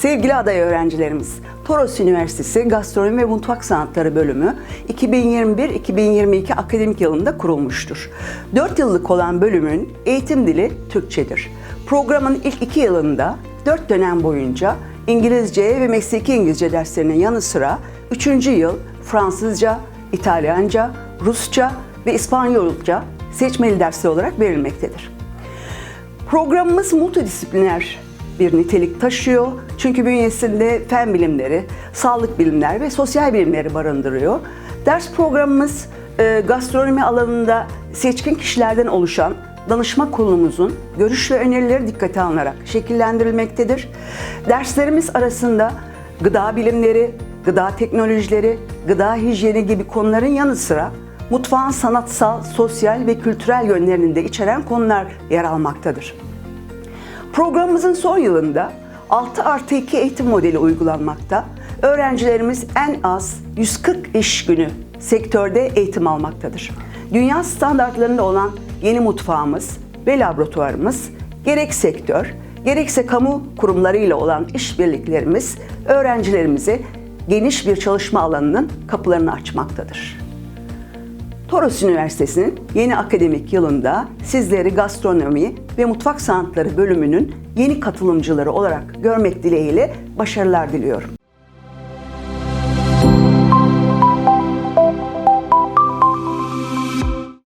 Sevgili aday öğrencilerimiz, Toros Üniversitesi Gastronomi ve Mutfak Sanatları Bölümü 2021-2022 akademik yılında kurulmuştur. 4 yıllık olan bölümün eğitim dili Türkçedir. Programın ilk 2 yılında 4 dönem boyunca İngilizce ve mesleki İngilizce derslerinin yanı sıra 3. yıl Fransızca, İtalyanca, Rusça ve İspanyolca seçmeli dersler olarak verilmektedir. Programımız multidisipliner bir nitelik taşıyor. Çünkü bünyesinde fen bilimleri, sağlık bilimleri ve sosyal bilimleri barındırıyor. Ders programımız e, gastronomi alanında seçkin kişilerden oluşan danışma kurulumuzun görüş ve önerileri dikkate alınarak şekillendirilmektedir. Derslerimiz arasında gıda bilimleri, gıda teknolojileri, gıda hijyeni gibi konuların yanı sıra mutfağın sanatsal, sosyal ve kültürel yönlerini de içeren konular yer almaktadır. Programımızın son yılında 6 artı 2 eğitim modeli uygulanmakta. Öğrencilerimiz en az 140 iş günü sektörde eğitim almaktadır. Dünya standartlarında olan yeni mutfağımız ve laboratuvarımız gerek sektör, gerekse kamu kurumlarıyla olan işbirliklerimiz öğrencilerimize geniş bir çalışma alanının kapılarını açmaktadır. Toros Üniversitesi'nin yeni akademik yılında sizleri gastronomi ve mutfak sanatları bölümünün yeni katılımcıları olarak görmek dileğiyle başarılar diliyorum.